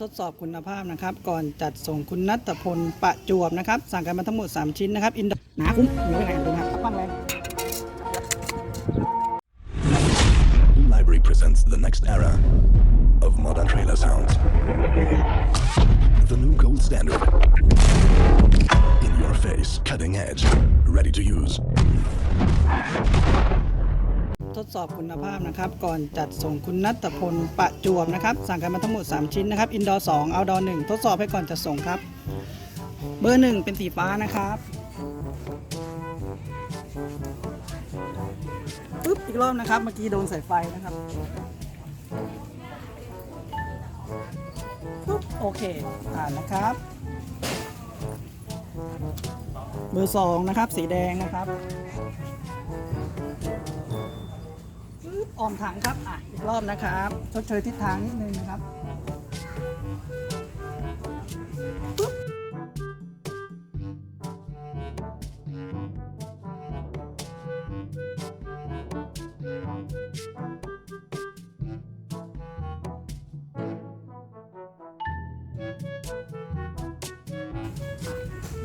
ทดสอบคุณภาพนะครับ ก่อนจัดส่งคุณนัทพลประจวบนะครับ สั่งกันมาทั้งหมด 3 ชิ้นนะครับ อินโดหนาคุ้มมีไว้ไหนดูนะครับปั้นเลย Library presents the next era of modern trailer sounds. The new gold standard. In your face, cutting edge, ready to use. ทดสอบคุณภาพนะครับ ก่อนจัดส่งคุณนัทพลประจวบนะครับ สั่งกันมาทั้งหมด 3 ชิ้นนะครับ อินดอร์2เอาดอร์1ทดสอบให้ก่อนจัดส่งครับ เบอร์1เป็นสีฟ้านะครับปึ๊บอีกรอบนะครับ เมื่อกี้โดนสายไฟนะครับปึ๊บโอเคผ่านนะครับ เบอร์2นะครับ สีแดงนะครับ ออมถังครับอะอีกรอบนะครับชดเชยทิศทางนิดนึงนะครับปึ๊บ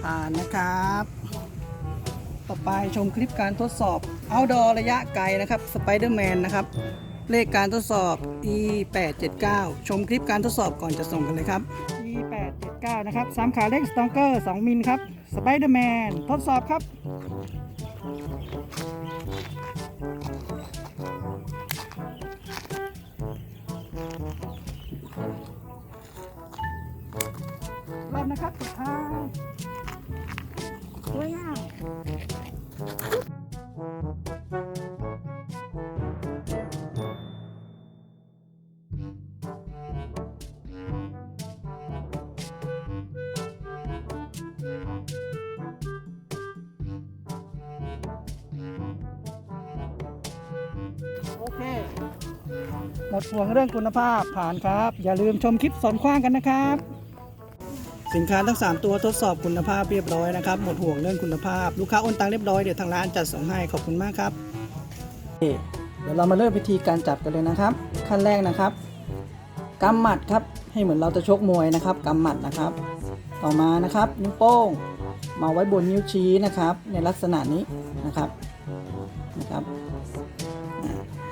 ผ่านนะครับ ต่อไปชมคลิปการทดสอบ outdoor ระยะไกลนะครับ Spider-Man นะครับ เลขการทดสอบ e 8 7 9ชมคลิปการทดสอบก่อนจะส่งกันเลยครับ e 8 7 9นะครับสามขาเล็ก Stonker 2มิลครับ Spider-Man ทดสอบครับรอบนะครับสุดท้าย หมดห่วงเรื่องคุณภาพผ่านครับ อย่าลืมชมคลิปสอนคว้างกันนะครับ สินค้าทั้ง 3 ตัวทดสอบคุณภาพเรียบร้อยนะครับ หมดห่วงเรื่องคุณภาพ ลูกค้าโอนตังเรียบร้อยเดี๋ยวทางร้านจัดส่งให้ขอบคุณมากครับเดี๋ยวเรามาเริ่มวิธีการจับกันเลยนะครับ ขั้นแรกนะครับกำหมัดครับให้เหมือนเราจะชกมวยนะครับกำหมัดนะครับ ต่อมานะครับนิ้วโป้งมาไว้บนนิ้วชี้นะครับ ในลักษณะนี้นะครับนะครับอ่า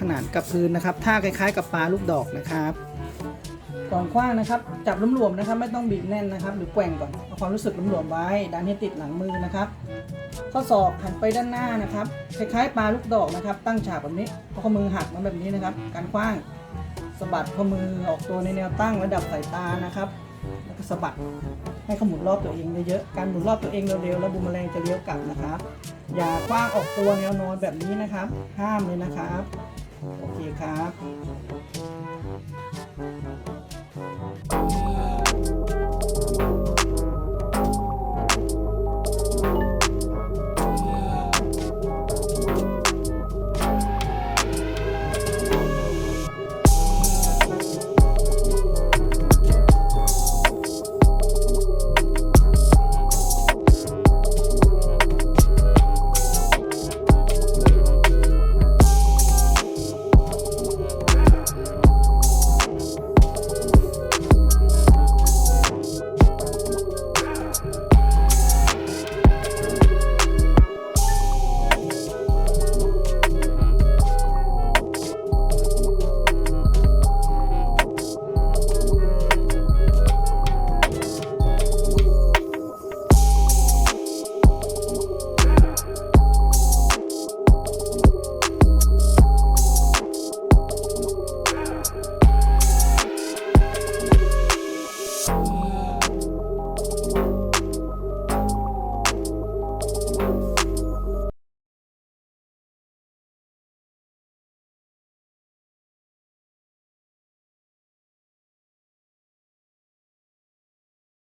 ขนานกับพื้นนะครับท่าคล้ายๆ กับปลาลูกดอกนะครับก่อนคว้างนะครับ จับหลวมๆนะครับ ไม่ต้องบีบแน่นนะครับ หรือแกว่งก่อนเอาความรู้สึกหลวมๆไว้ดันให้ติดหลังมือนะครับ ข้อศอกหันไปด้านหน้านะครับคล้ายๆปลาลูกดอกนะครับ ตั้งฉากแบบนี้เอาข้อมือหักมาแบบนี้นะครับ การคว้างสะบัดข้อมือออกตัวในแนวตั้งระดับสายตานะครับ แล้วก็สะบัดให้ขมุนรอบตัวเองเยอะๆการหมุนรอบตัวเองเร็วๆแล้วบูมแมลงจะเลี้ยวกลับนะครับ อย่าคว้างออกตัวแนวนอนแบบนี้นะครับ ห้ามเลยนะครับ โอเคครับ